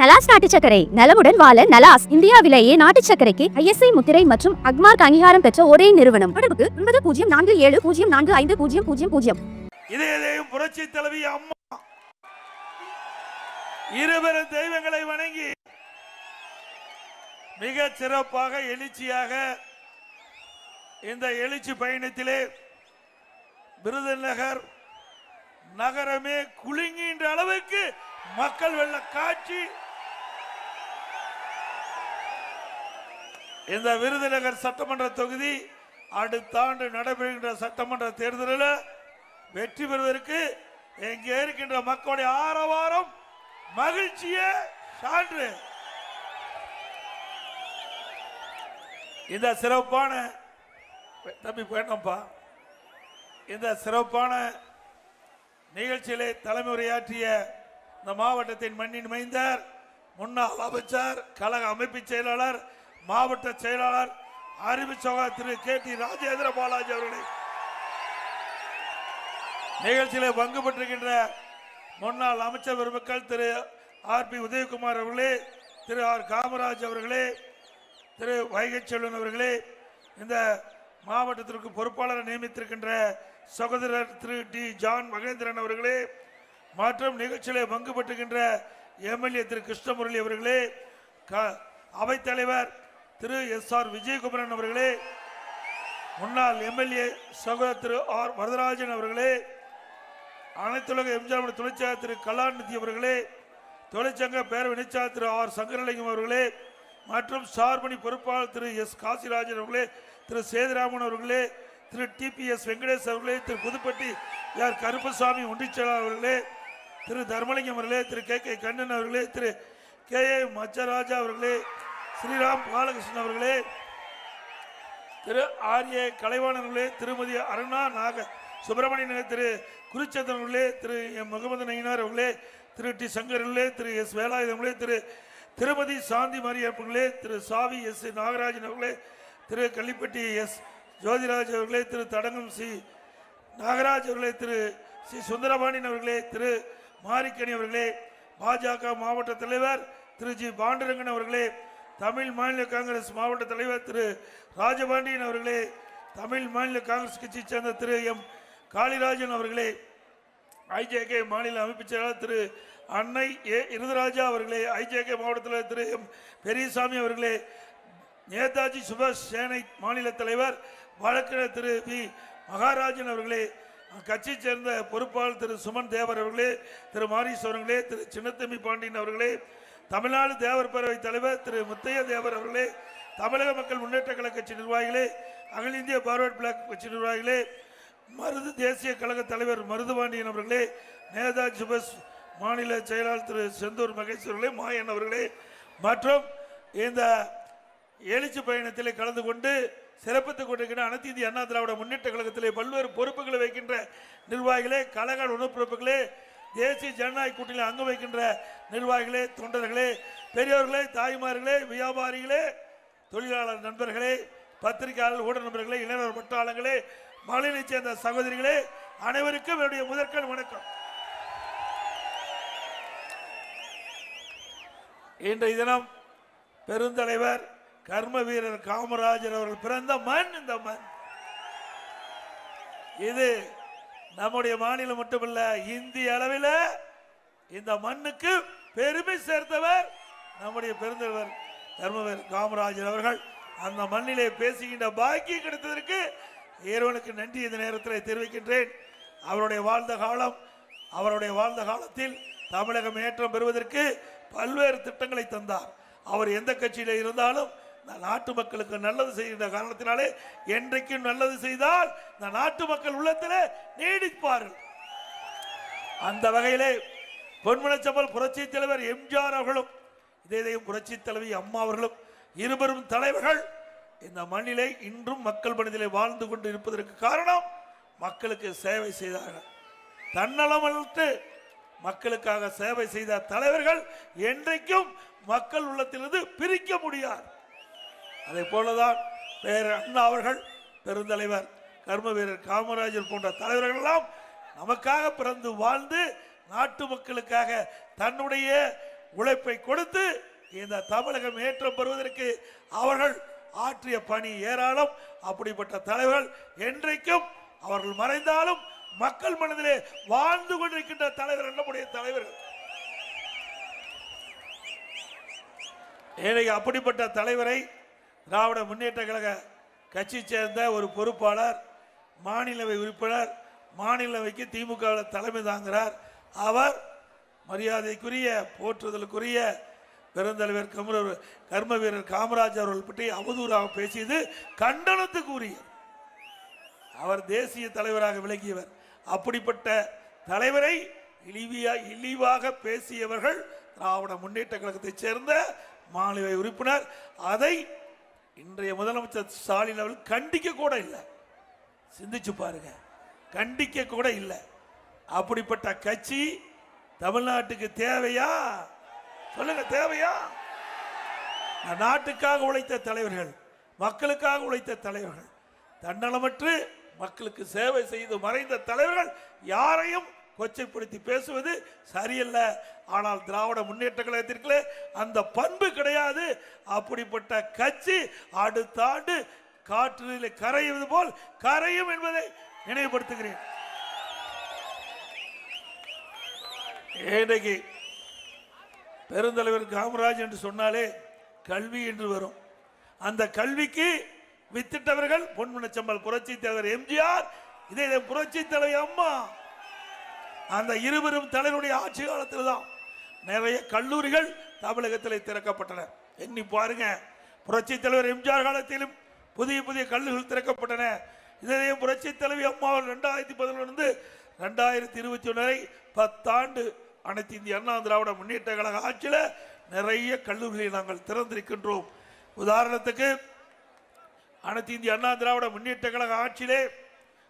நலாஸ் நாட்டு சக்கரை நலமுடன் வாழ நலாஸ் இந்தியாவிலேயே நாட்டு சக்கரைக்கு ஐஎஸ்ஐ முத்திரை மற்றும் அக்மார்க் அங்கீகாரம் பெற்ற ஒரே நிறுவனம். தொடர்புக்கு ஒன்பது பூஜ்ஜியம் நான்கு ஏழு பூஜ்ஜியம் நான்கு ஐந்து பூஜ்ஜியம் பூஜ்ஜியம் பூஜ்ஜியம். இதயம் புரட்சி தலைவி அம்மா இருவரும் தெய்வங்களை வணங்கி மிக சிறப்பாக எழுச்சியாக இந்த எழுச்சி பயணத்திலே விருதுநகர் நகரமே குலுங்கின்ற அளவுக்கு மக்கள் வெள்ள காட்சி இந்த விருதுநகர் சட்டமன்ற தொகுதி அடுத்த ஆண்டு நடைபெறுகின்ற சட்டமன்ற தேர்தலில் வெற்றி பெறுவதற்கு இங்கே இருக்கின்ற மக்களுடைய ஆரவாரம் மகிழ்ச்சியே சான்று. இந்த சிறப்பான தம்பி வேண்டாம்ப்பா இந்த சிறப்பான நிகழ்ச்சியிலே தலைமை உரையாற்றிய இந்த மாவட்டத்தின் மண்ணின் மைந்தர் முன்னாள் அமைச்சர் கழக அமைப்பு செயலாளர் மாவட்ட செயலாளர் அறிவிச்சவங்க திரு கே டி ராஜேந்திர பாலாஜி அவர்களை. நிகழ்ச்சியிலே பங்கு பெற்றிருக்கின்ற முன்னாள் அமைச்சர் பெருமக்கள் திரு ஆர் பி உதயகுமார் அவர்களே திரு ஆர் காமராஜ் அவர்களே திரு வைகை செல்வன் அவர்களே இந்த மாவட்டத்திற்கு பொறுப்பாளரை நியமித்திருக்கின்ற சகோதரர் திரு டி ஜான் மகேந்திரன் அவர்களே மற்றும் நிகழ்ச்சியிலே பங்கு பெற்றுகின்ற எம்எல்ஏ திரு கிருஷ்ணமுரளி அவர்களே க- அவைத்தலைவர் திரு எஸ் ஆர் விஜயகுமரன் அவர்களே முன்னாள் எம்எல்ஏ சகோதரர் திரு ஆர் வரதராஜன் அவர்களே அனைத்துலக எம்ஜிஆர் தொழிற்சாலை திரு கலாநிதி அவர்களே தொழிற்சங்க பேரவை திரு ஆர் சங்கரலிங்கம் அவர்களே மற்றும் சார்பணி பொறுப்பாளர் திரு எஸ் காசிராஜன் அவர்களே திரு சேதுராமன் அவர்களே திரு டிபிஎஸ் வெங்கடேஷ் அவர்களே திரு புதுப்பட்டி ஆர் கருப்பசாமி ஒன்றிச்செயலாளர் அவர்களே திரு தர்மலிங்கம் அவர்களே திரு கே கே கண்ணன் அவர்களே திரு கே ஏ மச்சராஜா அவர்களே ஸ்ரீராம் பாலகிருஷ்ணன் அவர்களே திரு ஆரிய கலைவாணர்களே திருமதி அருணா நாக சுப்பிரமணியன் திரு குருச்சந்திரன் அவர்களே திரு எம் முகமது நயினார் அவர்களே திரு டி சங்கர் அவர்களே திரு எஸ் வேலாயுதம் அவர்களே திரு திருமதி சாந்தி மரியப்பங்களே திரு சாவி எஸ் நாகராஜன் அவர்களே திரு கள்ளிப்பட்டி எஸ் ஜோதிராஜ் அவர்களே திரு தடங்கம் சி நாகராஜ் அவர்களே திரு சி சுந்தரபாண்டியன் அவர்களே திரு மாரிக்கணி அவர்களே பாஜக மாவட்ட தலைவர் திரு ஜி பாண்டுரங்கன் அவர்களே தமிழ் மாநில காங்கிரஸ் மாவட்ட தலைவர் திரு ராஜபாண்டியன் அவர்களே தமிழ் மாநில காங்கிரஸ் கட்சியைச் சேர்ந்த திரு எம். காளிராஜன் அவர்களே ஐஜேகே மாநில அமைப்புச் செயலாளர் திரு அன்னை ஏ. இருதராஜா அவர்களே ஐஜேகே மாவட்ட தலைவர் திரு எம். பெரியசாமி அவர்களே நேதாஜி சுபாஷ் சேனை மாநில தலைவர் வழக்கறிஞர் திரு வி. மகாராஜன் அவர்களே கட்சியை சேர்ந்த பொறுப்பாளர் திரு சுமன் தேவர் அவர்களே திரு மாரீஸ் அவர்களே திரு சின்னத்தம்பி பாண்டியன் அவர்களே தமிழ்நாடு தேவர் பேரவை தலைவர் திரு முத்தைய தேவர் அவர்களே தமிழக மக்கள் முன்னேற்ற கழக கட்சி நிர்வாகிகளே அகில இந்திய பார்வர்ட் பிளாக் கட்சி நிர்வாகிகளே மருது தேசிய கழக தலைவர் மருதுபாண்டியன் அவர்களே நேதாஜி சுபாஷ் மாநில செயலாளர் திரு செந்தூர் மகேஸ்வரர்களே மாயன் அவர்களே மற்றும் இந்த எழுச்சி பயணத்தில் கலந்து கொண்டு சிறப்பித்துக் கொண்டிருக்கிற அனைத்து இந்திய அண்ணா திராவிட முன்னேற்ற கழகத்திலே பல்வேறு பொறுப்புகளை வைக்கின்ற நிர்வாகிகளே கழக உணவுப்பிறப்புகளே தேசிய ஜனநாயக கூட்டணியில் அங்கு வைக்கின்ற நிர்வாகிகளே தொண்டர்களே பெரியவர்களே தாய்மார்களே வியாபாரிகளே தொழிலாளர் நண்பர்களே பத்திரிகையாளர் ஊடக நண்பர்களே இளைஞர் பட்டாளங்களே மகளிரைச் சேர்ந்த சகோதரிகளே அனைவருக்கும் என்னுடைய முதற்கண் வணக்கம். இன்றைய தினம் பெருந்தலைவர் கர்ம வீரர் காமராஜர் அவர்கள் பிறந்த மண் இந்த மண். இது நம்முடைய மாநிலம் மட்டுமல்ல இந்திய அளவில் இந்த மண்ணுக்கு பெருமை சேர்த்தவர் நம்முடைய பெருந்தலைவர் தர்மவர் காமராஜர் அவர்கள். அந்த மண்ணிலே பேசுகின்ற பாக்கியம் கிடைத்ததற்கு இறைவனுக்கு நன்றி இந்த நேரத்தில் தெரிவிக்கின்றேன். அவருடைய வாழ்ந்த காலம் அவருடைய வாழ்ந்த காலத்தில் தமிழகம் ஏற்றம் பெறுவதற்கு பல்வேறு திட்டங்களை தந்தார். அவர் எந்த கட்சியில் இருந்தாலும் நாட்டு மக்களுக்கு நல்லது செய்கிற காரணத்தினாலே என்றைக்கும் நல்லது செய்தால் இந்த நாட்டு மக்கள் உள்ளத்திலே நீடிப்பார்கள். அந்த வகையிலே பொன்முனச்சம்பல் புரட்சி தலைவர் எம்ஜிஆர் அவர்களும் இதே இதயம் புரட்சி தலைவி அம்மா அவர்களும் இருவரும் தலைவர்கள் இந்த மண்ணிலே இன்றும் மக்கள் மனதிலே வாழ்ந்து கொண்டு இருப்பதற்கு காரணம் மக்களுக்கு சேவை செய்தார்கள். தன்னலமற்று மக்களுக்காக சேவை செய்த தலைவர்கள் என்றைக்கும் மக்கள் உள்ளத்திலிருந்து பிரிக்க முடியாது. அதை போலதான் பேர் அண்ணா அவர்கள் பெருந்தலைவர் கர்ம வீரர் காமராஜர் போன்ற தலைவர்கள் எல்லாம் நமக்காக பிறந்து வாழ்ந்து நாட்டு மக்களுக்காக தன்னுடைய உழைப்பை கொடுத்து இந்த தமிழகம் ஏற்றம் பெறுவதற்கு அவர்கள் ஆற்றிய பணி ஏராளம். அப்படிப்பட்ட தலைவர்கள் என்றைக்கும் அவர்கள் மறைந்தாலும் மக்கள் மனதிலே வாழ்ந்து கொண்டிருக்கின்ற தலைவர் நம்முடைய தலைவர்கள். ஏழைக்கு அப்படிப்பட்ட தலைவரை திராவிட முன்னேற்ற கழக கட்சி சேர்ந்த ஒரு பொறுப்பாளர் மாநிலவை உறுப்பினர் மாநிலவைக்கு திமுக தலைமை தாங்கிறார். அவர் மரியாதைக்குரிய போற்றுதலுக்குரிய பெருந்தலைவர் கமரவர் கர்ம வீரர் காமராஜ் அவர்கள் பற்றி அவதூறாக பேசியது கண்டனத்துக்குரிய அவர் தேசிய தலைவராக விளங்கியவர். அப்படிப்பட்ட தலைவரை இழிவியா இழிவாக பேசியவர்கள் திராவிட முன்னேற்ற கழகத்தைச் சேர்ந்த மாநில உறுப்பினர். அதை இன்றைய முதலமைச்சர் ஸ்டாலின் அவர்கள் கண்டிக்க கூட இல்லை. சிந்திச்சு பாருங்க. கண்டிக்க கூட இல்லை. அப்படிப்பட்ட கட்சி தமிழ்நாட்டுக்கு தேவையா? சொல்லுங்க தேவையா? நாட்டுக்காக உழைத்த தலைவர்கள் மக்களுக்காக உழைத்த தலைவர்கள் தன்னலமற்று மக்களுக்கு சேவை செய்து மறைந்த தலைவர்கள் யாரையும் கொச்சைப்படுத்தி பேசுவது சரியல்ல. ஆனால் திராவிட முன்னேற்ற கழகத்திற்கு அந்த பண்பு கிடையாது. அப்படிப்பட்ட கட்சி அடுத்த ஆண்டு காற்றில் கரையுவது போல் கரையும் என்பதை நினைவுபடுத்துகிறேன். இன்றைக்கு பெருந்தலைவர் காமராஜ் என்று சொன்னாலே கல்வி என்று வரும். அந்த கல்விக்கு வித்திட்டவர்கள் பொன்முனச்சம்பல் புரட்சி தலைவர் எம்ஜிஆர் இதே புரட்சி தலைவர் அம்மா. அந்த இருவரும் தலைவருடைய ஆட்சி காலத்தில் தான் நிறைய கல்லூரிகள் தமிழகத்தில் திறக்கப்பட்டன. எண்ணி பாருங்க. புரட்சி தலைவர் எம்ஜிஆர் காலத்திலும் புதிய புதிய கல்லூரிகள் திறக்கப்பட்டன. இதனையும் புரட்சி தலைவி அம்மா ரெண்டாயிரத்தி பதினொன்று ரெண்டாயிரத்தி இருபத்தி ஒன்று வரை பத்தாண்டு அனைத்து இந்திய அண்ணா திராவிட முன்னேற்ற கழக ஆட்சியில் நிறைய கல்லூரிகளை நாங்கள் திறந்திருக்கின்றோம். உதாரணத்துக்கு அனைத்து இந்திய அண்ணா திராவிட முன்னேற்ற கழக ஆட்சியிலே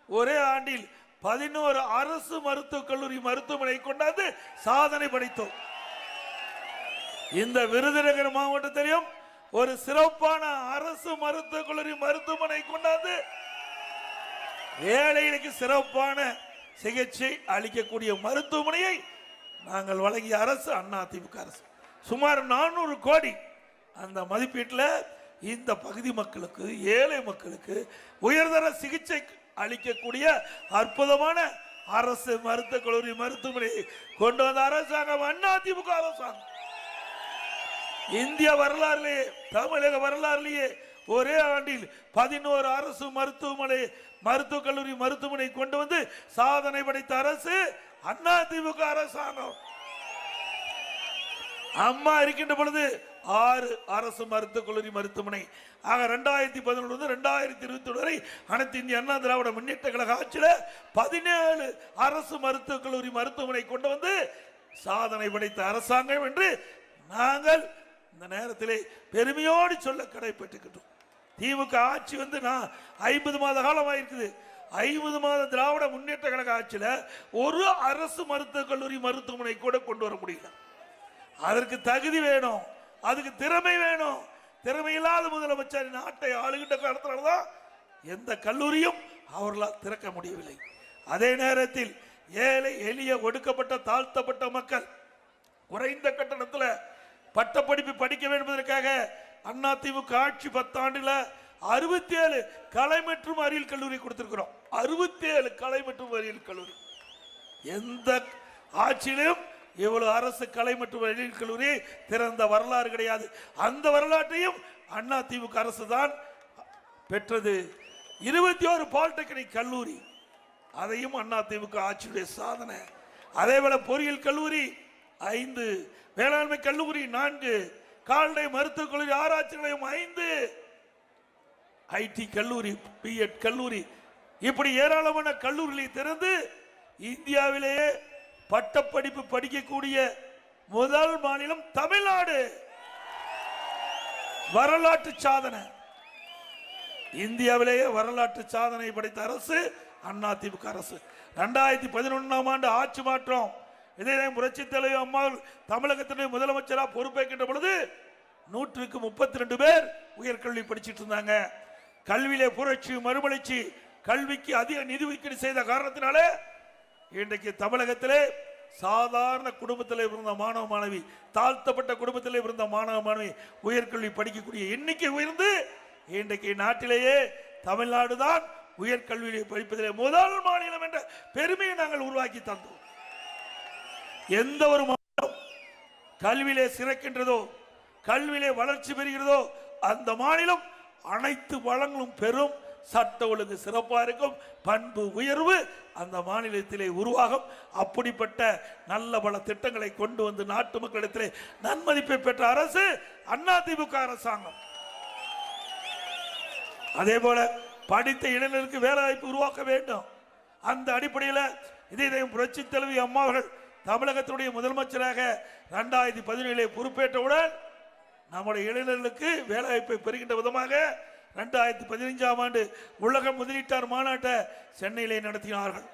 ஒரே ஆண்டில் பதினோரு அரசு மருத்துவக் கல்லூரி மருத்துவமனை கொண்டாந்து சாதனை படைத்தோம். இந்த விருதுநகர் தெரியும். ஒரு சிறப்பான அரசு மருத்துவக் கல்லூரி மருத்துவமனை கொண்டாந்து ஏழைகளுக்கு சிறப்பான சிகிச்சை அளிக்கக்கூடிய மருத்துவமனையை நாங்கள் வழங்கிய அரசு அண்ணா திமுக அரசு. சுமார் நானூறு கோடி அந்த மதிப்பீட்டில் இந்த பகுதி மக்களுக்கு ஏழை மக்களுக்கு உயர்தர சிகிச்சை அளிக்கக்கூடிய அற்புதமான அரசு மருத்துவக் கல்லூரி மருத்துவமனை கொண்டு வந்த அரசாங்கம் அண்ணா திமுக அரசாங்கம் இந்திய வரலாறுலேயே தமிழக வரலாறுலேயே ஒரே ஆண்டில் பதினோரு அரசு மருத்துவமனை மருத்துவக் கல்லூரி மருத்துவமனை கொண்டு வந்து சாதனை படைத்த அரசு அண்ணா அரசாங்கம். அம்மா இருக்கின்ற பொழுது ஆறு அரசு மருத்துவக் கல்லூரி மருத்துவமனை. ஆக ரெண்டாயிரத்தி பதினொன்று வந்து ரெண்டாயிரத்தி இருபத்தி வரை அனைத்து இந்திய அண்ணா திராவிட முன்னேற்ற கழக ஆட்சியில் பதினேழு அரசு மருத்துவக் கல்லூரி மருத்துவமனை கொண்டு வந்து சாதனை படைத்த அரசாங்கம் என்று நாங்கள் இந்த நேரத்திலே பெருமையோடு சொல்ல கடைப்பட்டுக்கிட்டோம் திமுக ஆட்சி வந்து நான் ஐம்பது மாத காலம் இருக்குது ஐம்பது மாத திராவிட முன்னேற்ற கழக ஆட்சியில் ஒரு அரசு மருத்துவக் கல்லூரி மருத்துவமனை கூட கொண்டு வர முடியல. அதற்கு தகுதி வேணும். அதுக்கு திறமை வேணும். திறமை இல்லாத முதலமைச்சர் நாட்டை ஆளுகின்ற காலத்துல எந்த கல்லூரியும் அவர்களால் திறக்க முடியவில்லை. அதே நேரத்தில் ஏழை எளிய ஒடுக்கப்பட்ட தாழ்த்தப்பட்ட மக்கள் குறைந்த கட்டணத்தில் பட்டப்படிப்பு படிக்க வேண்டுவதற்காக அண்ணா திமுக ஆட்சி பத்தாண்டுல அறுபத்தி ஏழு கலை மற்றும் அறிவியல் கல்லூரி கொடுத்திருக்கிறோம். அறுபத்தி ஏழு கலை மற்றும் அறிவியல் கல்லூரி. எந்த ஆட்சியிலும் இவ்வளவு அரசு கலை மற்றும் எழில் கல்லூரி திறந்த வரலாறு கிடையாது. அந்த வரலாற்றையும் அண்ணா திமுக அரசு தான் பெற்றது. இருபத்தி ஒரு பாலிடெக்னிக் கல்லூரி. அதையும் அண்ணா திமுக ஆட்சியுடைய சாதனை. அதே போல பொறியியல் கல்லூரி ஐந்து வேளாண்மை கல்லூரி நான்கு கால்நடை மருத்துவக் கல்லூரி ஆராய்ச்சி நிலையம் ஐந்து ஐடி கல்லூரி பிஎட் கல்லூரி. இப்படி ஏராளமான கல்லூரிகளை திறந்து இந்தியாவிலேயே பட்டப்படிப்பு படிக்கக்கூடிய முதல் மாநிலம் தமிழ்நாடு. வரலாற்று சாதனை. இந்தியாவிலேயே வரலாற்று சாதனை படைத்த அரசு அண்ணா திமுக அரசு. ரெண்டாயிரத்தி பதினொன்றாம் ஆண்டு ஆட்சி மாற்றம். இதே புரட்சி தலைவர் அம்மா தமிழகத்தினுடைய முதலமைச்சராக பொறுப்பேற்கின்ற பொழுது நூற்றுக்கு முப்பத்தி ரெண்டு பேர் உயர்கல்வி படிச்சிட்டு இருந்தாங்க. கல்வியிலே புரட்சி மறுமலர்ச்சி கல்விக்கு அதிக நிதி ஒதுக்கீடு செய்த காரணத்தினாலே இன்றைக்கு தமிழகத்திலே சாதாரண குடும்பத்தில் இருந்த மாணவ மாணவி தாழ்த்தப்பட்ட குடும்பத்தில் இருந்த மாணவ மாணவி உயர்கல்வி படிக்கக்கூடிய எண்ணிக்கை உயர்ந்து இன்றைக்கு நாட்டிலேயே தமிழ்நாடு தான் உயர்கல்வியை படிப்பதிலே முதல் மாநிலம் என்ற பெருமையை நாங்கள் உருவாக்கி தந்தோம். எந்த ஒரு மாநிலம் கல்வியிலே சிறக்கின்றதோ கல்வியிலே வளர்ச்சி பெறுகிறதோ அந்த மாநிலம் அனைத்து வளங்களும் பெறும் சட்ட ஒழுங்கு சிறப்பாக இருக்கும் பண்பு உயர்வு அந்த மாநிலத்திலே உருவாகும். அப்படிப்பட்ட நல்ல பல திட்டங்களை கொண்டு வந்து நாட்டு மக்களிடத்திலே நன்மதிப்பை பெற்ற அரசு அதிமுக அரசாங்கம். அதே போல படித்த இளைஞருக்கு வேலை வாய்ப்பு உருவாக்க வேண்டும். அந்த அடிப்படையில் இதே புரட்சி தலைவி அம்மா அவர்கள் தமிழகத்தினுடைய முதலமைச்சராக ரெண்டாயிரத்தி பதினேழு பொறுப்பேற்றவுடன் நம்முடைய இளைஞர்களுக்கு வேலைவாய்ப்பை பெறுகின்ற விதமாக ரெண்டாயிரத்தி பதினைஞ்சாம் ஆண்டு உலக முதலீட்டார் மாநாட்டை சென்னையிலே நடத்தினார்கள்.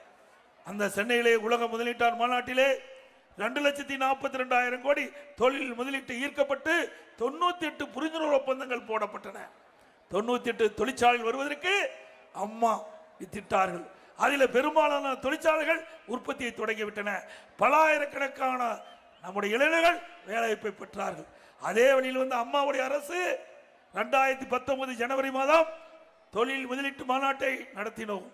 அந்த சென்னையிலே உலக முதலீட்டார் மாநாட்டிலே ரெண்டு லட்சத்தி நாற்பத்தி ரெண்டாயிரம் கோடி தொழில் முதலீட்டு ஈர்க்கப்பட்டு தொண்ணூத்தி எட்டு புரிந்துணர்வு ஒப்பந்தங்கள் போடப்பட்டன. தொண்ணூத்தி எட்டு தொழிற்சாலைகள் வருவதற்கு அம்மா வித்திட்டார்கள். அதில் பெரும்பாலான தொழிற்சாலைகள் உற்பத்தியை தொடங்கிவிட்டன. பலாயிரக்கணக்கான நம்முடைய இளைஞர்கள் வேலைவாய்ப்பை பெற்றார்கள். அதே வழியில் வந்து அம்மாவுடைய அரசு ரெண்டாயிரத்தி பத்தொன்பது ஜனவரி மாதம் தொழில் முதலீட்டு மாநாட்டை நடத்தினோம்.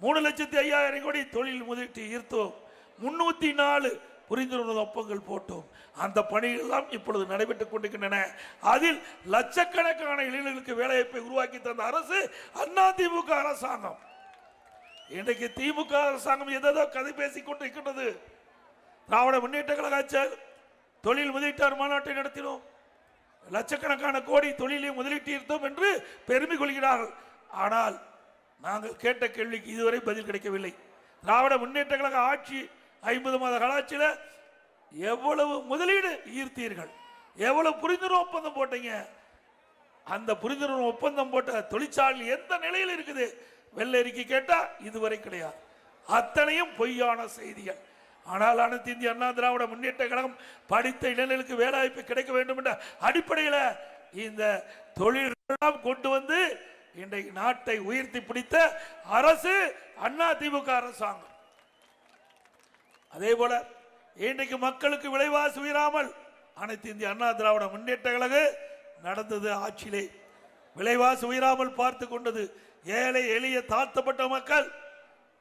மூணு லட்சத்தி ஐயாயிரம் கோடி தொழில் முதலீட்டு ஈர்த்தோம். முன்னூத்தி நாலு புரிந்துணர்வு ஒப்பங்கள் போட்டோம். அந்த பணிகள் இப்பொழுது நடைபெற்றுக் கொண்டிருக்கின்றன. அதில் லட்சக்கணக்கான இளைஞர்களுக்கு வேலைவாய்ப்பை உருவாக்கி தந்த அரசு அதிமுக அரசாங்கம். இன்றைக்கு திமுக அரசாங்கம் எதோ கதை பேசிக் கொண்டிருக்கின்றது. திராவிட முன்னேற்ற கழக தொழில் முதலீட்டார் மாநாட்டை நடத்தினோம். லட்சக்கணக்கான கோடி தொழிலை முதலீட்டு ஈர்த்தோம் என்று பெருமை கொள்கிறார்கள். ஆனால் நாங்கள் கேட்ட கேள்விக்கு இதுவரை பதில் கிடைக்கவில்லை. திராவிட முன்னேற்ற கழக ஆட்சி ஐம்பது மாத கலாட்சியில் எவ்வளவு முதலீடு ஈர்த்தீர்கள்? எவ்வளவு புரிந்துணர்வு ஒப்பந்தம் போட்டீங்க? அந்த புரிந்துணர்வு ஒப்பந்தம் போட்ட தொழிற்சாலை எந்த நிலையில் இருக்குது? வெள்ளை அறிக்கை இதுவரை கிடையாது. அத்தனையும் பொய்யான செய்திகள். ஆனால் அனைத்து இந்திய அண்ணா திராவிட முன்னேற்ற கழகம் படித்த இளைஞர்களுக்கு வேலைவாய்ப்பு கிடைக்க வேண்டும் என்ற அடிப்படையில் இந்த தொழிலாம் கொண்டு வந்து இன்றைக்கு நாட்டை உயர்த்தி பிடித்த அரசு அண்ணா திமுக அரசாங்கம். அதே போல இன்றைக்கு மக்களுக்கு விலைவாசி உயராமல் அனைத்து இந்திய அண்ணா திராவிட முன்னேற்ற கழக நடந்தது ஆட்சியிலே. விலைவாசி உயராமல் பார்த்து கொண்டது ஏழை எளிய தாழ்த்தப்பட்ட மக்கள்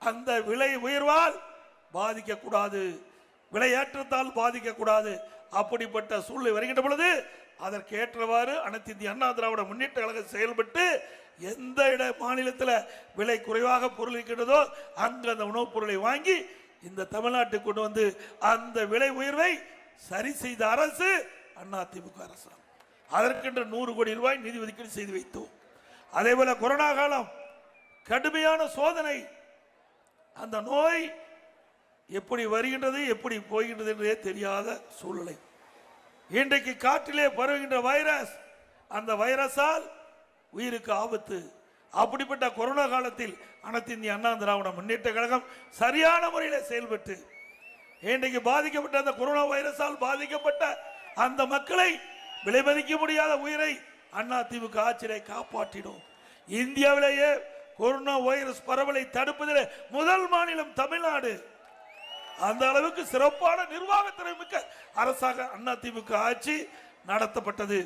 அந்த விலை உயர்வால் பாதிக்கக்கூடாது. விலையேற்றத்தால் பாதிக்கக்கூடாது. அப்படிப்பட்ட சூழ்நிலை வருகின்ற பொழுது அதற்கு ஏற்றவாறு அனைத்து இந்திய அண்ணா திராவிட முன்னேற்ற கழகம் செயல்பட்டு எந்த இட மாநிலத்தில் விலை குறைவாக பொருள் இருக்கின்றதோ அங்கு அந்த உணவுப் பொருளை வாங்கி இந்த தமிழ்நாட்டுக்கு கொண்டு வந்து அந்த விலை உயர்வை சரி செய்த அரசு அண்ணா திமுக அரசாங்கம். அதற்கென்று நூறு கோடி ரூபாய் நிதி ஒதுக்கீடு செய்து வைத்தோம். அதே போல கொரோனா காலம் கடுமையான சோதனை. அந்த நோய் எப்படி வருகின்றது எப்படி போகின்றது என்றே தெரியாத சூழ்நிலை. இன்றைக்கு காற்றிலே பரவுகின்ற வைரஸ் அந்த வைரஸால் உயிருக்கு ஆபத்து. அப்படிப்பட்ட கொரோனா காலத்தில் அனைத்து இந்திய அண்ணா திராவிட முன்னேற்ற கழகம் சரியான முறையில் செயல்பட்டு இன்றைக்கு பாதிக்கப்பட்ட அந்த கொரோனா வைரஸால் பாதிக்கப்பட்ட அந்த மக்களை விலைமதிக்க முடியாத உயிரை அண்ணா திமுக ஆட்சியை காப்பாற்றினோம் இந்தியாவிலேயே கொரோனா வைரஸ் பரவலை தடுப்பதில் முதல் மாநிலம் தமிழ்நாடு. அந்த அளவுக்கு சிறப்பான நிர்வாகத்திறமை மிக்க அரசாக அதிமுக ஆட்சி நடத்தப்பட்டது.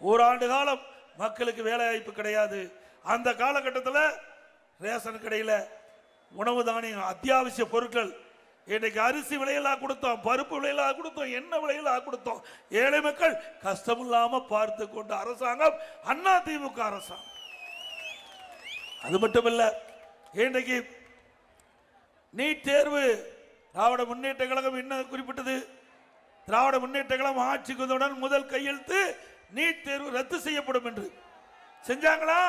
ஓராண்டு காலம் மக்களுக்கு வேலை வாய்ப்பு கிடையாது. அந்த காலகட்டத்தில் ரேஷன் கடையில் உணவு தானியம் அத்தியாவசிய பொருட்கள் இன்றைக்கு அரிசி விலையெல்லாம் கொடுத்தோம் பருப்பு விலையெல்லாம் கொடுத்தோம் எண்ணெய் விலையெல்லாம் கொடுத்தோம். ஏழை மக்கள் கஷ்டம் இல்லாம பார்த்து கொண்ட அரசாங்கம் அண்ணா திமுக அரசாங்கம். அது மட்டும் இல்லை இன்றைக்கு நீட் தேர்வு திராவிட முன்னேற்ற கழகம் என்ன குறிப்பிட்டது? திராவிட முன்னேற்ற கழகம் ஆட்சிக்கு வந்தவுடன் முதல் கையெழுத்து நீட் தேர்வு ரத்து செய்யப்படும் என்று. செஞ்சாங்களா?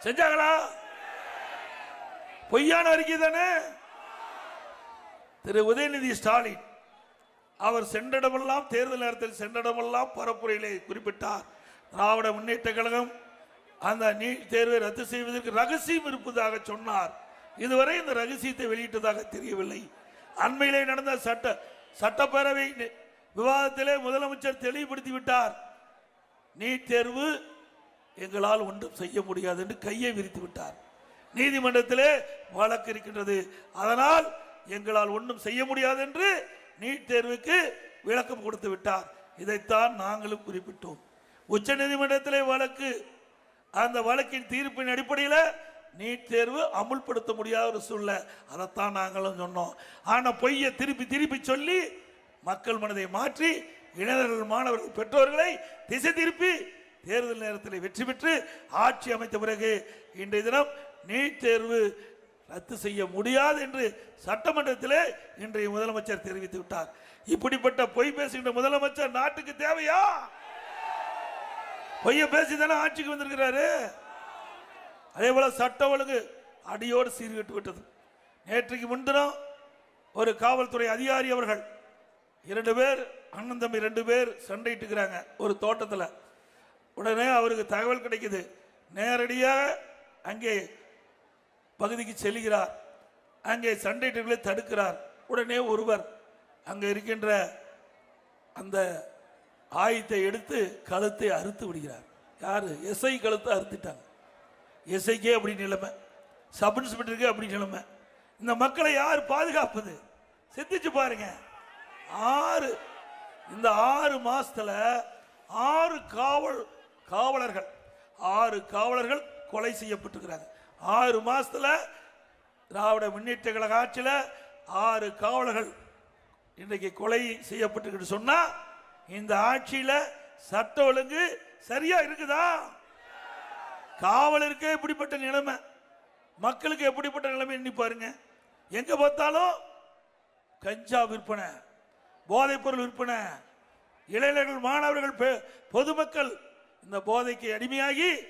செஞ்சாங்களா? பொய்யான அறிக்கை தானே? திரு உதயநிதி ஸ்டாலின் அவர் சென்றடமெல்லாம் தேர்தல் நேரத்தில் சென்றடமெல்லாம் பரப்புரையிலே குறிப்பிட்டார். திராவிட முன்னேற்ற கழகம் அந்த நீட் தேர்வை ரத்து செய்வதற்கு ரகசியம் இருப்பதாக சொன்னார். இதுவரை இந்த ரகசியத்தை வெளியிட்டதாக தெரியவில்லை. அண்மையிலே நடந்த சட்ட சட்டப்பேரவை விவாதத்திலே முதலமைச்சர் தெளிவுபடுத்தி விட்டார். நீட் தேர்வு எங்களால் ஒன்றும் செய்ய முடியாது என்று கையை விரித்து விட்டார். நீதிமன்றத்திலே வழக்கு இருக்கின்றது. அதனால் எங்களால் ஒன்றும் செய்ய முடியாது என்று நீட் தேர்வுக்கு விளக்கம் கொடுத்து விட்டார். இதைத்தான் நாங்களும் குறிப்பிட்டோம். உச்ச நீதிமன்றத்திலே வழக்கு அந்த வழக்கின் தீர்ப்பின் அடிப்படையில் நீட் தேர்வு அமுல்படுத்த முடியாத ஒரு சூழ்நிலை. அதைத்தான் நாங்களும் சொன்னோம். ஆனால் பொய்யை திருப்பி திருப்பி சொல்லி மக்கள் மனதை மாற்றி இளைஞர்கள் மாணவர்கள் பெற்றோர்களை திசை திருப்பி தேர்தல் நேரத்தில் வெற்றி பெற்று ஆட்சி அமைத்த பிறகு இன்றைய தினம் நீட் தேர்வு ரத்து செய்ய முடியாது என்று சட்டமன்றத்திலே இன்றைய முதலமைச்சர் தெரிவித்து விட்டார். இப்படிப்பட்ட பொய் பேசுகின்ற முதலமைச்சர் நாட்டுக்கு தேவையா? பொய்ய பேசி தானே ஆட்சிக்கு வந்திருக்கிறாரு? அதே போல சட்ட ஒழுங்கு அடியோடு சீர்கட்டு விட்டது. நேற்றைக்கு முன்தினம் ஒரு காவல்துறை அதிகாரி அவர்கள் இரண்டு பேர் அண்ணன் தம்பி ரெண்டு பேர் சண்டையிட்டுக்கிறாங்க ஒரு தோட்டத்தில். உடனே அவருக்கு தகவல் கிடைக்குது. நேரடியாக அங்கே பகுதிக்கு செல்கிறார். அங்கே சண்டையிட்டுகளை தடுக்கிறார். உடனே ஒருவர் அங்கே இருக்கின்ற அந்த ஆயுத்தை எடுத்து கழுத்தை அறுத்து விடுகிறார். யார்? எஸ்ஐ கழுத்தை அறுத்துட்டாங்க. எஸ்ஐக்கே அப்படி நிலைமை சப் இன்ஸ்பெக்டருக்கு அப்படி நிலைமை. இந்த மக்களை யார் பாதுகாப்பது? சிந்திச்சு பாருங்க. ஆறு இந்த ஆறு மாசத்துல ஆறு காவல் காவலர்கள் ஆறு காவலர்கள் கொலை செய்யப்பட்டிருக்கிறாங்க. ஆறு மாசத்துல திராவிட முன்னேற்ற கழக ஆட்சியில் ஆறு காவலர்கள் இன்றைக்கு கொலை செய்யப்பட்டிருக்கு சொன்னா இந்த ஆட்சியில் சட்ட ஒழுங்கு சரியா இருக்குதா? காவலருக்கே இப்படிப்பட்ட நிலைமை? மக்களுக்கு எப்படிப்பட்ட நிலைமை எண்ணி பாருங்க. எங்க பார்த்தாலும் கஞ்சா விற்பனை போதைப்பொருள் விற்பனை இளைஞர்கள் மாணவர்கள் பெ- பொதுமக்கள் இந்த போதைக்கு அடிமையாகி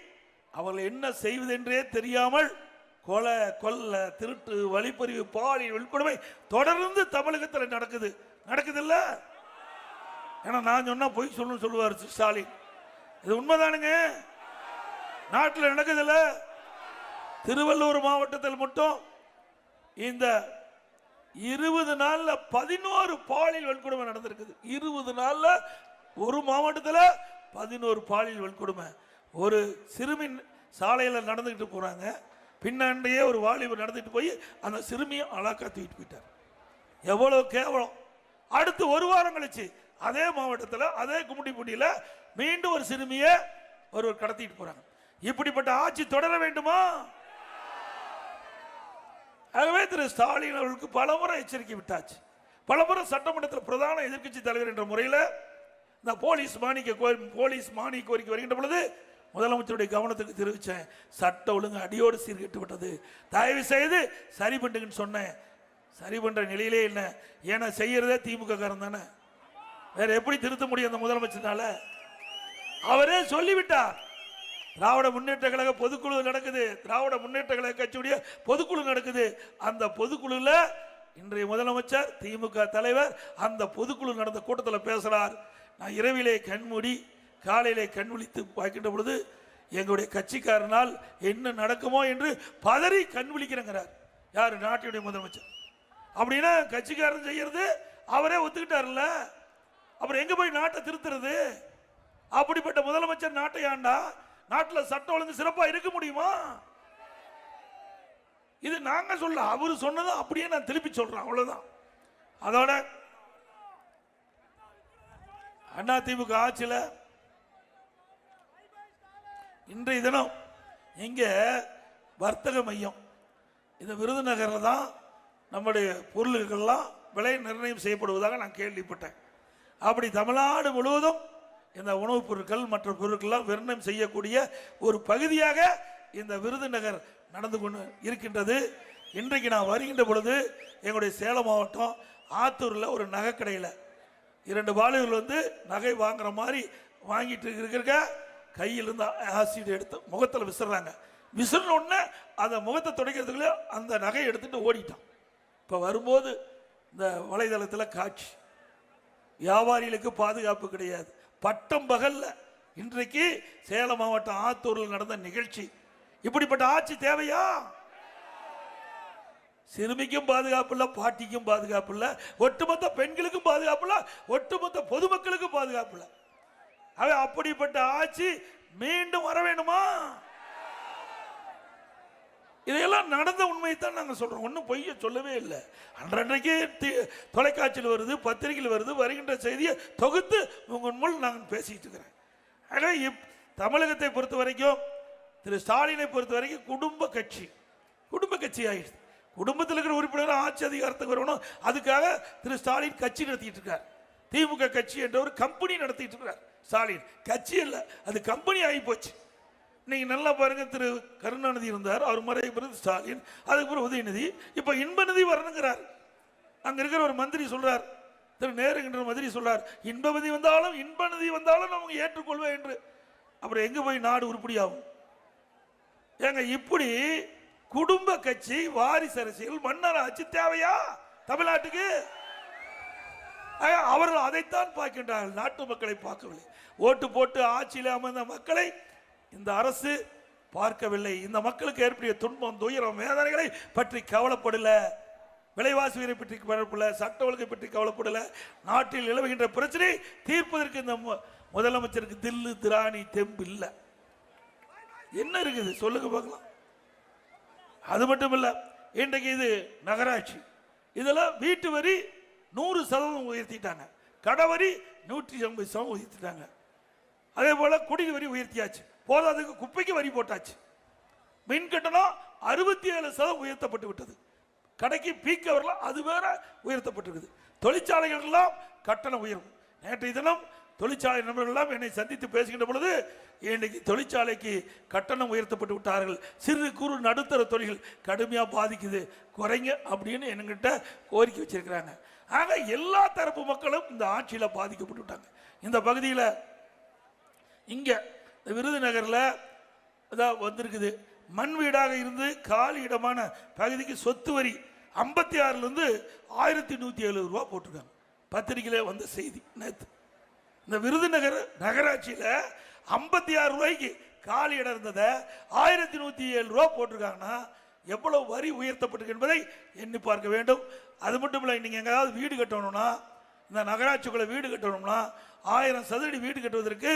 அவர்கள் என்ன செய்வதென்றே தெரியாமல் கொலை கொல்ல திருட்டு வழிப்பறிவு பாலியல் வன்கொடுமை தொடர்ந்து தமிழகத்தில் நடக்குது. நடக்குதுல்ல? ஏன்னா நான் சொன்னா பொய் சொல்லணும்னு சொல்லுவார் ஸ்டாலின். இது உண்மைதானுங்க? நாட்டில் நடக்குதுல்ல திருவள்ளூர் மாவட்டத்தில் மட்டும் இந்த இருபது நாள்ல பதினோரு பாலியல் வன்கொடுமை நடந்திருக்குது. இருபது நாள்ல ஒரு மாவட்டத்தில் பதினோரு பாலியல் வன்கொடுமை. ஒரு சிறுமி சாலையில் நடந்துக்கிட்டு போகிறாங்க பின்னாண்டையே ஒரு வாலிபர் நடந்துட்டு போய் அந்த சிறுமியை அழகா தூக்கிட்டு போயிட்டார். எவ்வளோ கேவலம். அடுத்து ஒரு வாரம் கழிச்சு அதே மாவட்டத்தில் அதே கும்மிடிப்பூண்டியில் மீண்டும் ஒரு சிறுமியை ஒருவர் கடத்திட்டு போகிறாங்க இப்படிப்பட்ட ஆட்சி தொடர வேண்டுமா? ஆகவே திரு ஸ்டாலின் அவர்களுக்கு பலமுறை எச்சரிக்கை விட்டாச்சு. பலமுறை சட்டமன்றத்தில் பிரதான எதிர்க்கட்சி தலைவர் என்ற முறையில் இந்த போலீஸ் மானிக்க கோரி- போலீஸ் மானிய கோரிக்கை வருகின்ற பொழுது முதலமைச்சருடைய கவனத்துக்கு தெரிவித்தேன் சட்ட ஒழுங்கு அடியோடு சீர்கெட்டு விட்டது. தயவு செய்து சரி பண்ணுங்கன்னு சொன்னேன். சரி பண்ணுற நிலையிலே இல்லை. ஏன்னா செய்கிறதே திமுக காரன் தானே. வேற எப்படி திருத்த முடியும் அந்த முதலமைச்சர்னால? அவரே சொல்லிவிட்டார். திராவிட முன்னேற்ற கழக பொதுக்குழு நடக்குது. திராவிட முன்னேற்ற கழக கட்சியுடைய பொதுக்குழு நடக்குது. அந்த பொதுக்குழுல இன்றைய முதலமைச்சர் திமுக தலைவர் அந்த பொதுக்குழு நடந்த கூட்டத்தில் பேசுகிறார் நான் இரவிலே கண்மூடி காலையிலே கண் விழித்து பார்க்கின்ற பொழுது எங்களுடைய கட்சிக்காரனால் என்ன நடக்குமோ என்று பதறி கண் விழிக்கிறேங்கிறார். யார்? நாட்டினுடைய முதலமைச்சர். அப்படின்னா கட்சிக்காரன் செய்யறது அவரே ஒத்துக்கிட்டார்ல அப்புறம் எங்கே போய் நாட்டை திருத்துறது? அப்படிப்பட்ட முதலமைச்சர் நாட்டை ஆண்டா நாட்டில் சட்டம் ஒழுங்கு சிறப்பா இருக்க முடியுமா? இது நாங்க சொல்ல அவரு சொன்னதை அப்படியே நான் திருப்பி சொல்றேன் அவ்வளவுதான். அதோட அண்ணா திமுக ஆட்சியில் இன்றைய தினம் இங்கே வர்த்தக மையம். இந்த விருதுநகரில் தான் நம்முடைய பொருளுக்கெல்லாம் விலை நிர்ணயம் செய்யப்படுவதாக நான் கேள்விப்பட்டேன். அப்படி தமிழ்நாடு முழுவதும் இந்த உணவுப் பொருட்கள் மற்ற பொருட்கள்லாம் விரணம் செய்யக்கூடிய ஒரு பகுதியாக இந்த விருதுநகர் நடந்து கொண்டு இருக்கின்றது. இன்றைக்கு நான் வருகின்ற பொழுது எங்களுடைய சேலம் மாவட்டம் ஆத்தூரில் ஒரு நகைக்கடையில் இரண்டு வாலிபர்கள் வந்து நகை வாங்குற மாதிரி வாங்கிட்டு இருக்கிற கையிலிருந்து ஆசிட் எடுத்து முகத்தில் விசிறாங்க. விசிறின உடனே அந்த முகத்தை துடைக்கிறதுக்குள்ளே அந்த நகையை எடுத்துகிட்டு ஓடிட்டான். இப்போ வரும்போது இந்த வலைதளத்தில் காட்சி. வியாபாரிகளுக்கு பாதுகாப்பு கிடையாது. பட்டம் பகல்ல. இன்றைக்கு சேலம் மாவட்டம் ஆத்தூரில் நடந்த நிகழ்ச்சி. இப்படிப்பட்ட ஆட்சி தேவையா? சிறுமிக்கும் பாதுகாப்பு இல்லை பாட்டிக்கும் பாதுகாப்பு இல்லை ஒட்டுமொத்த பெண்களுக்கும் பாதுகாப்பு இல்லை ஒட்டுமொத்த பொதுமக்களுக்கும் பாதுகாப்பு இல்லை. அப்படிப்பட்ட ஆட்சி மீண்டும் வர வேண்டுமா? இதையெல்லாம் நடந்த உண்மையை தான் நாங்கள் சொல்கிறோம் ஒன்றும் பொய்ய சொல்லவே இல்லை. அன்றன்றைக்கே தொலைக்காட்சியில் வருது பத்திரிகையில் வருது வருகின்ற செய்தியை தொகுத்து உங்கள் மூலம் நாங்கள் பேசிக்கிட்டு இருக்கிறேன். ஆக இப் தமிழகத்தை பொறுத்த வரைக்கும் திரு ஸ்டாலினை பொறுத்த வரைக்கும் குடும்ப கட்சி குடும்ப கட்சி ஆயிடுச்சு குடும்பத்தில் இருக்கிற உறுப்பினர் ஆட்சி அதிகாரத்துக்கு வரணும். அதுக்காக திரு ஸ்டாலின் கட்சி நடத்திட்டு இருக்கார். திமுக கட்சி என்ற ஒரு கம்பெனி நடத்திட்டு இருக்கிறார் ஸ்டாலின். கட்சி இல்லை அது கம்பெனி ஆகி போச்சு. நீங்க நல்லா பாருங்க திரு கருணாநிதி இருந்தார் அவர் மறைய பிறகு ஸ்டாலின் அதுக்கு பிறகு உதயநிதி. இப்போ இன்பநிதி வரணுங்கிறார். அங்க இருக்கிற ஒரு மந்திரி சொல்றார் திரு நேருகின்ற மந்திரி சொல்றார் இன்பநிதி வந்தாலும் இன்பநிதி வந்தாலும் அவங்க ஏற்றுக்கொள்வேன் என்று. அப்புறம் எங்க போய் நாடு உருப்படியாகும்? ஏங்க இப்படி குடும்ப கட்சி வாரிசு அரசியல் மன்னர் ஆட்சி தேவையா தமிழ்நாட்டுக்கு? அவர்கள் அதைத்தான் பார்க்கின்றார்கள். நாட்டு மக்களை பார்க்கவில்லை. ஓட்டு போட்டு ஆட்சியில் அமர்ந்த மக்களை இந்த அரசு பார்க்கவில்லை. இந்த மக்களுக்கு ஏற்படைய துன்பம் துயரம் வேதனைகளை பற்றி கவலைப்படல. விலைவாசி உயரை பற்றி கவலைப்படல சட்ட ஒழுங்கை பற்றி கவலைப்படல. நாட்டில் நிலவுகின்ற பிரச்சனை தீர்ப்பதற்கு இந்த மு- முதலமைச்சருக்கு தில்லு திராணி தெம்பு இல்லை. என்ன இருக்குது? சொல்லுங்க பார்க்கலாம். அது மட்டும் இல்லை இன்றைக்கு இது நகராட்சி. இதெல்லாம் வீட்டு வரி நூறு சதவீதம் உயர்த்திட்டாங்க. கடை வரி நூற்றி ஐம்பது சதவீதம் உயர்த்திட்டாங்க. அதே போல குடி வரி உயர்த்தியாச்சு. போதாதுக்கு குப்பைக்கு வரி போட்டாச்சு. மின் கட்டணம் அறுபத்தி ஏழு சதம் உயர்த்தப்பட்டு விட்டது. கடைக்கு பீக் வரலாம் அது வேற உயர்த்தப்பட்டிருக்குது. தொழிற்சாலைகளெல்லாம் கட்டணம் உயரும். உயர்வு நேற்றைய தினம் தொழிற்சாலை நண்பர்கள்லாம் என்னை சந்தித்து பேசுகின்ற பொழுது இன்னைக்கு தொழிற்சாலைக்கு கட்டணம் உயர்த்தப்பட்டு விட்டார்கள். சிறு குறு நடுத்தர தொழில்கள் கடுமையாக பாதிக்குது. குறைங்க அப்படின்னு என்கிட்ட கோரிக்கை வச்சிருக்கிறாங்க. ஆக எல்லா தரப்பு மக்களும் இந்த ஆட்சியில் பாதிக்கப்பட்டு விட்டாங்க. இந்த பகுதியில் இங்கே இந்த விருதுநகரில் அதான் வந்திருக்குது. மண் வீடாக இருந்து காலி இடமான பகுதிக்கு சொத்து வரி ஐம்பத்தி ஆறுலேருந்து ஆயிரத்தி நூற்றி எழுபது ரூபா போட்டிருக்காங்க. பத்திரிகையில் வந்த செய்தி நேற்று இந்த விருதுநகர் நகராட்சியில் ஐம்பத்தி ஆறு ரூபாய்க்கு காலி இடம் இருந்ததை ஆயிரத்தி நூற்றி ஏழு ரூபா போட்டிருக்காங்கன்னா எவ்வளவு வரி உயர்த்தப்பட்டிருக்கு என்பதை எண்ணி பார்க்க வேண்டும். அது மட்டும் இல்லை நீங்கள் எங்கேயாவது வீடு கட்டணும்னா இந்த நகராட்சிக்குள்ளே வீடு கட்டணும்னா ஆயிரம் சதுரடி வீடு கட்டுவதற்கு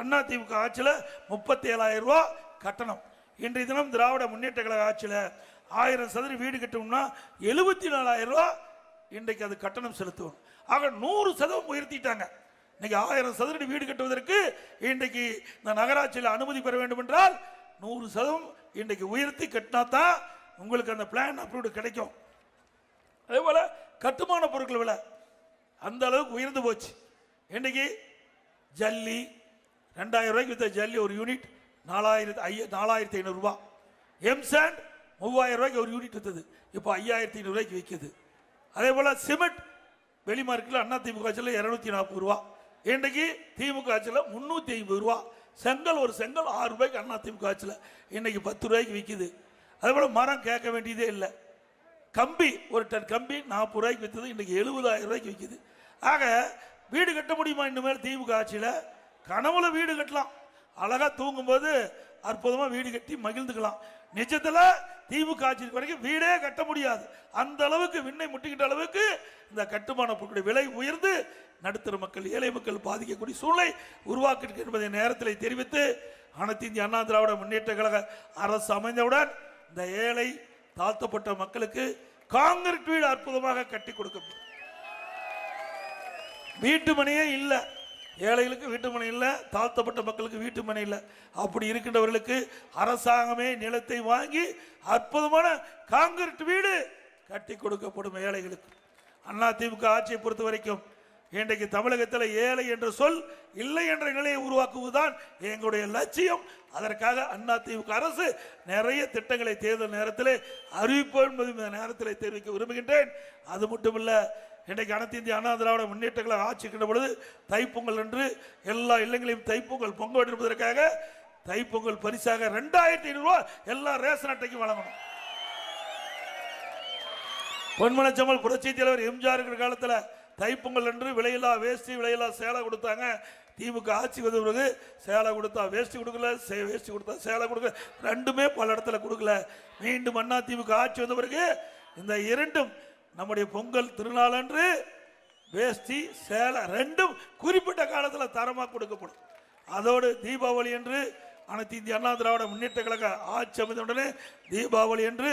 அண்ணா திமுக ஆட்சியில் முப்பத்தி ஏழாயிரம் ரூபா கட்டணம். இன்றைய தினம் திராவிட முன்னேற்ற கழக ஆட்சியில் ஆயிரம் சதுரடி வீடு கட்டணும்னா எழுபத்தி நாலாயிரம் ரூபா இன்றைக்கு அது கட்டணம் செலுத்துவோம். ஆக நூறு சதவீதம் உயர்த்திட்டாங்க. இன்னைக்கு ஆயிரம் சதுரடி வீடு கட்டுவதற்கு இன்றைக்கு இந்த நகராட்சியில் அனுமதி பெற வேண்டும் என்றால் நூறு சதவீதம் இன்றைக்கு உயர்த்தி கட்டினா தான் உங்களுக்கு அந்த பிளான் அப்ரூவ்டு கிடைக்கும். அதே போல கட்டுமான பொருட்கள் விலை அந்த அளவுக்கு உயர்ந்து போச்சு. இன்னைக்கு ஜல்லி. ரெண்டாயிரம் ரூபாய்க்கு வித்த ஜல்லி ஒரு யூனிட் நாலாயிரத்து ஐய நாலாயிரத்தி ஐநூறுரூவா எம்சாண்ட் மூவாயிரம் ரூபாய்க்கு ஒரு யூனிட் வித்தது. இப்போ ஐயாயிரத்தி ஐநூறுரூவாய்க்கு விற்கிது அதே போல் சிமெண்ட் வெளி மார்க்கெட்டில் அண்ணா திமுக ஆட்சியில் இரநூத்தி நாற்பது ரூபா. இன்றைக்கு திமுக ஆட்சியில் முந்நூற்றி ஐம்பது ரூபா. செங்கல் ஒரு செங்கல் ஆறு ரூபாய்க்கு அண்ணா திமுக ஆட்சியில் இன்னைக்கு பத்து ரூபாய்க்கு விற்கிது அதே போல் மரம் கேட்க வேண்டியதே இல்லை. கம்பி ஒரு டன் கம்பி நாற்பது ரூபாய்க்கு விற்றது இன்றைக்கி எழுபதாயிரம் ரூபாய்க்கு விற்கிது ஆக வீடு கட்ட முடியுமா இனிமேல் திமுக ஆட்சியில்? கனவுல வீடு கட்டலாம். அழகாக தூங்கும்போது அற்புதமாக வீடு கட்டி மகிழ்ந்துக்கலாம். நிஜத்தில் திமுக ஆட்சி வரைக்கும் வீடே கட்ட முடியாது. அந்த அளவுக்கு விண்ணை முட்டிக்கிட்ட அளவுக்கு இந்த கட்டுமான பொருட்களுடைய விலை உயர்ந்து நடுத்தர மக்கள் ஏழை மக்கள் பாதிக்கக்கூடிய சூழ்நிலை உருவாக்கிருக்கு என்பதை நேரத்தில் தெரிவித்து அனைத்து இந்திய அண்ணா திராவிட முன்னேற்ற கழக அரசு அமைந்தவுடன் இந்த ஏழை தாழ்த்தப்பட்ட மக்களுக்கு காங்கிரீட் வீடு அற்புதமாக கட்டி கொடுக்கப்படும். வீட்டு மனையே இல்லை. ஏழைகளுக்கு வீட்டு மனை இல்லை தாழ்த்தப்பட்ட மக்களுக்கு வீட்டு மனை இல்லை. அப்படி இருக்கின்றவர்களுக்கு அரசாங்கமே நிலத்தை வாங்கி அற்புதமான காங்கிரீட் வீடு கட்டி கொடுக்கப்படும் ஏழைகளுக்கு. அண்ணா திமுக ஆட்சியை பொறுத்த வரைக்கும் இன்றைக்கு தமிழகத்தில் ஏழை என்ற சொல் இல்லை என்ற நிலையை உருவாக்குவதுதான் எங்களுடைய லட்சியம். அதற்காக அண்ணா திமுக அரசு நிறைய திட்டங்களை தேர்தல் நேரத்தில் அறிவிப்போம் என்பது நேரத்தில் தெரிவிக்க விரும்புகின்றேன். அது மட்டுமல்ல இன்றைக்கு அனைத்து இந்திய அண்ணா திராவிட முன்னேற்றங்களை ஆட்சிக்கின்ற பொழுது தைப்பொங்கல் என்று எல்லா இல்லங்களையும் தைப்பொங்கல் பொங்க வைப்பதற்காக தைப்பொங்கல் பரிசாக ரெண்டாயிரத்தி ஐநூறுரூவா எல்லா ரேஷன் அட்டைக்கும் வழங்கணும். பொன்மனச்சம்மல் புரட்சி தலைவர் எம்ஜிஆர் இருக்கிற காலத்தில் தைப்பொங்கல் என்று விலையில்லா வேஷ்டி விலையில்லா சேலை கொடுத்தாங்க. திமுக ஆட்சி வந்த பிறகு சேலை கொடுத்தா வேஷ்டி கொடுக்கல சே வேஷ்டி கொடுத்தா சேலை கொடுக்கல. ரெண்டுமே பல இடத்துல கொடுக்கல. மீண்டும் அண்ணா திமுக ஆட்சி வந்த பிறகு இந்த இரண்டும் நம்முடைய பொங்கல் திருநாள் அன்று வேஷ்டி சேலை ரெண்டும் குறிப்பிட்ட காலத்தில் தரமாக கொடுக்கப்படும். அதோடு தீபாவளி என்று அனைத்து இந்திய அண்ணா திராவிட முன்னேற்ற கழக ஆட்சி அமைந்த உடனே தீபாவளி என்று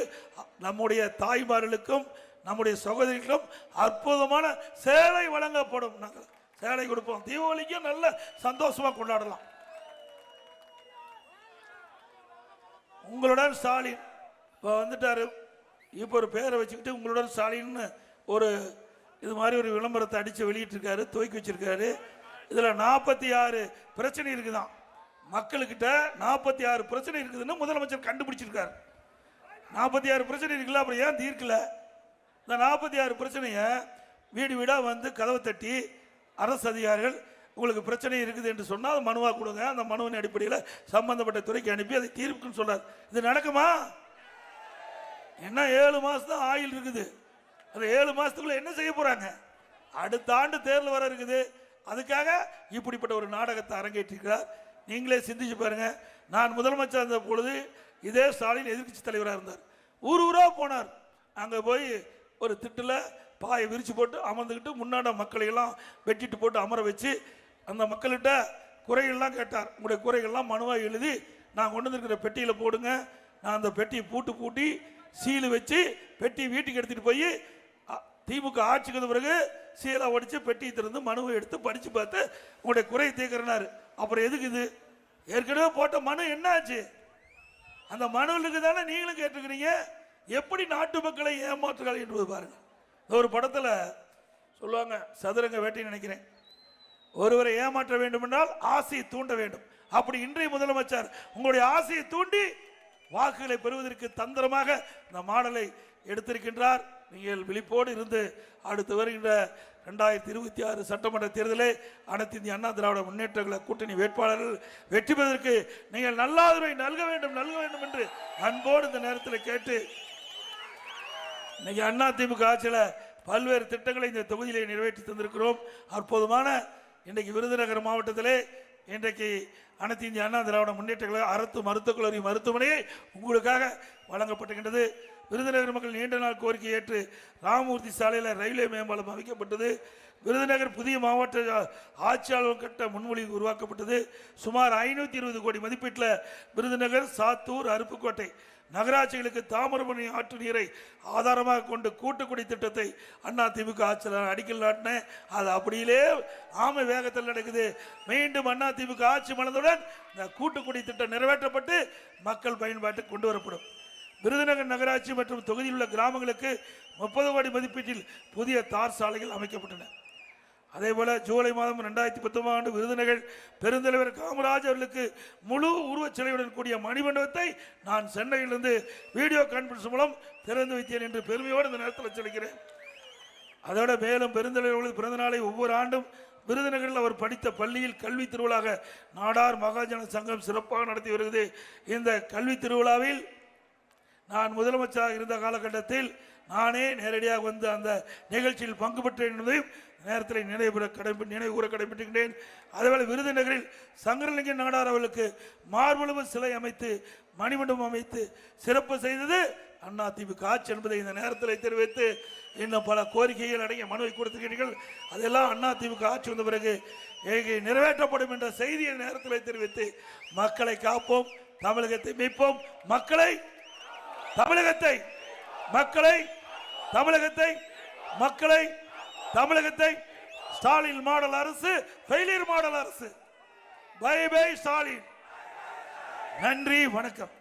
நம்முடைய தாய்மார்களுக்கும் நம்முடைய சகோதரிகளுக்கும் அற்புதமான சேலை வழங்கப்படும். நாங்கள் சேலை கொடுப்போம். தீபாவளிக்கும் நல்ல சந்தோஷமா கொண்டாடலாம். உங்களுடன் ஸ்டாலின் இப்போ வந்துட்டாரு. இப்போ ஒரு பேரை வச்சுக்கிட்டு உங்களுடன் ஸ்டாலின்னு ஒரு இது மாதிரி ஒரு விளம்பரத்தை அடித்து வெளியிட்டிருக்காரு துவக்கி வச்சிருக்காரு. இதில் நாற்பத்தி ஆறு பிரச்சனை இருக்குதான். மக்களுக்கிட்ட நாற்பத்தி ஆறு பிரச்சனை இருக்குதுன்னு முதலமைச்சர் கண்டுபிடிச்சிருக்காரு. நாற்பத்தி ஆறு பிரச்சனை இருக்குல்ல அப்புறம் ஏன் தீர்க்கல? இந்த நாற்பத்தி ஆறு பிரச்சனையை வீடு வீடாக வந்து கதவை தட்டி அரசு அதிகாரிகள் உங்களுக்கு பிரச்சனை இருக்குது என்று சொன்னால் அது மனுவாக கொடுங்க. அந்த மனுவின் அடிப்படையில் சம்பந்தப்பட்ட துறைக்கு அனுப்பி அதை தீர்ப்புன்னு சொல்கிறார் இது நடக்குமா? என்ன ஏழு மாதம் தான் ஆயில் இருக்குது? அந்த ஏழு மாதத்துக்குள்ளே என்ன செய்ய போகிறாங்க அடுத்த ஆண்டு தேர்தல் வர இருக்குது. அதுக்காக இப்படிப்பட்ட ஒரு நாடகத்தை அரங்கேற்றிருக்கிறார் நீங்களே சிந்திச்சு பாருங்க. நான் முதலமைச்சர் இருந்த பொழுது இதே ஸ்டாலின் எதிர்கட்சி தலைவராக இருந்தார். ஊர் ஊராக போனார். அங்கே போய் ஒரு திட்டில் பாயை விரித்து போட்டு அமர்ந்துக்கிட்டு முன்னாடி மக்களையெல்லாம் வெட்டிட்டு போட்டு அமர வச்சு அந்த மக்கள்கிட்ட குறைகள்லாம் கேட்டார். உங்களுடைய குறைகள்லாம் மனுவாக எழுதி நான் கொண்டு வந்திருக்கிற பெட்டியில் போடுங்க. நான் அந்த பெட்டியை பூட்டு பூட்டி சீலு வச்சு பெட்டி வீட்டுக்கு எடுத்துகிட்டு போய் திமுக ஆட்சிக்கு வந்த பிறகு சீலை ஒடிச்சு பெட்டியை திறந்து மனுவை எடுத்து படித்து பார்த்து உங்களுடைய குறையை தீர்க்கிறனாரு அப்புறம் எதுக்கு இது? ஏற்கனவே போட்ட மனு என்ன ஆச்சு அந்த மனுவுக்கு தானே நீங்களும் கேட்டுக்கிறீங்க எப்படி நாட்டு மக்களை ஏமாற்றுகள் என்பது பாருங்கள் இந்த ஒரு படத்தில் சொல்லுவாங்க சதுரங்க வேட்டைன்னு நினைக்கிறேன். ஒருவரை ஏமாற்ற வேண்டும் என்றால் ஆசையை தூண்ட வேண்டும். அப்படி இன்றைய முதலமைச்சர் உங்களுடைய ஆசையை தூண்டி வாக்குகளை பெறுவதற்கு தந்திரமாக இந்த மாடலை எடுத்திருக்கின்றார். நீங்கள் விழிப்போடு இருந்து அடுத்து வருகின்ற ரெண்டாயிரத்தி இருபத்தி ஆறு சட்டமன்ற தேர்தலே அனைத்து இந்திய அண்ணா திராவிட முன்னேற்ற கூட்டணி வேட்பாளர்கள் வெற்றி பெறுவதற்கு நீங்கள் நல்லாதுரை நல்க வேண்டும் நல்க வேண்டும் என்று அன்போடு இந்த நேரத்தில் கேட்டு இன்னைக்கு அண்ணா திமுக ஆட்சியில் பல்வேறு திட்டங்களை இந்த தொகுதியிலே நிறைவேற்றி தந்திருக்கிறோம். அற்புதமான இன்றைக்கு விருதுநகர் மாவட்டத்திலே இன்றைக்கு அனைத்து இந்திய அண்ணா திராவிட முன்னேற்ற கழக அரசு மருத்துவக் கல்லூரி மருத்துவமனையை உங்களுக்காக வழங்கப்பட்டுகின்றது விருதுநகர் மக்கள் நீண்ட நாள் கோரிக்கை ஏற்று ராமமூர்த்தி சாலையில் ரயில்வே மேம்பாலம் அமைக்கப்பட்டது. விருதுநகர் புதிய மாவட்ட ஆட்சியாளர் கட்ட முன்மொழிவு உருவாக்கப்பட்டது. சுமார் ஐநூற்றி இருபது கோடி மதிப்பீட்டில் விருதுநகர் சாத்தூர் அருப்புக்கோட்டை நகராட்சிகளுக்கு தாமிரபரணி ஆற்று நீரை ஆதாரமாக கொண்டு கூட்டுக்குடி திட்டத்தை அண்ணா திமுக ஆட்சியில் அடிக்கல் நாட்டினேன். அது அப்படியிலே ஆமை வேகத்தில் நடக்குது. மீண்டும் அண்ணா திமுக ஆட்சி மலர்ந்தவுடன் இந்த கூட்டுக்குடி திட்டம் நிறைவேற்றப்பட்டு மக்கள் பயன்பாட்டுக்கு கொண்டு வரப்படும். விருதுநகர் நகராட்சி மற்றும் தொகுதியில் உள்ள கிராமங்களுக்கு முப்பது கோடி மதிப்பீட்டில் புதிய தார் சாலைகள் அமைக்கப்பட்டன. அதேபோல ஜூலை மாதம் ரெண்டாயிரத்தி பத்தொன்பதாம் ஆண்டு விருதுநகர் பெருந்தலைவர் காமராஜ் அவர்களுக்கு முழு உருவச் சிலையுடன் கூடிய மணிமண்டபத்தை நான் சென்னையிலிருந்து வீடியோ கான்பரன்ஸ் மூலம் திறந்து வைத்தேன் என்று பெருமையோடு இந்த நேரத்தில் சொல்லிக்கிறேன். அதோட மேலும் பெருந்தலைவர்களது பிறந்த நாளை ஒவ்வொரு ஆண்டும் விருதுநகரில் அவர் படித்த பள்ளியில் கல்வி திருவிழாக நாடார் மகாஜன சங்கம் சிறப்பாக நடத்தி வருகிறது. இந்த கல்வி திருவிழாவில் நான் முதலமைச்சராக இருந்த காலகட்டத்தில் நானே நேரடியாக வந்து அந்த நிகழ்ச்சியில் பங்கு பெற்றேன் என்பதையும் நேரத்தில் நினைவுற கடமை நினைவு கூற கடைபிடிக்கின்றேன் அதேபோல விருதுநகரில் சங்கரலிங்க நாடார் அவர்களுக்கு மார்பளவு சிலை அமைத்து மணிமண்டபம் அமைத்து சிறப்பு செய்தது அண்ணா திமுக ஆட்சி என்பதை இந்த நேரத்தில் தெரிவித்து இன்னும் பல கோரிக்கைகள் அடங்கிய மனுவை கொடுத்திருக்கிறீர்கள். அதெல்லாம் அண்ணா திமுக ஆட்சி வந்த பிறகு இங்கே நிறைவேற்றப்படும் என்ற செய்தியை நேரத்தில் தெரிவித்து மக்களை காப்போம் தமிழகத்தை மீட்போம். மக்களை தமிழகத்தை மக்களை தமிழகத்தை மக்களை தமிழகத்தை ஸ்டாலின் மாடல் அரசு ஃபெயிலியர் மாடல் அரசு. Bye bye Stalin. நன்றி வணக்கம்.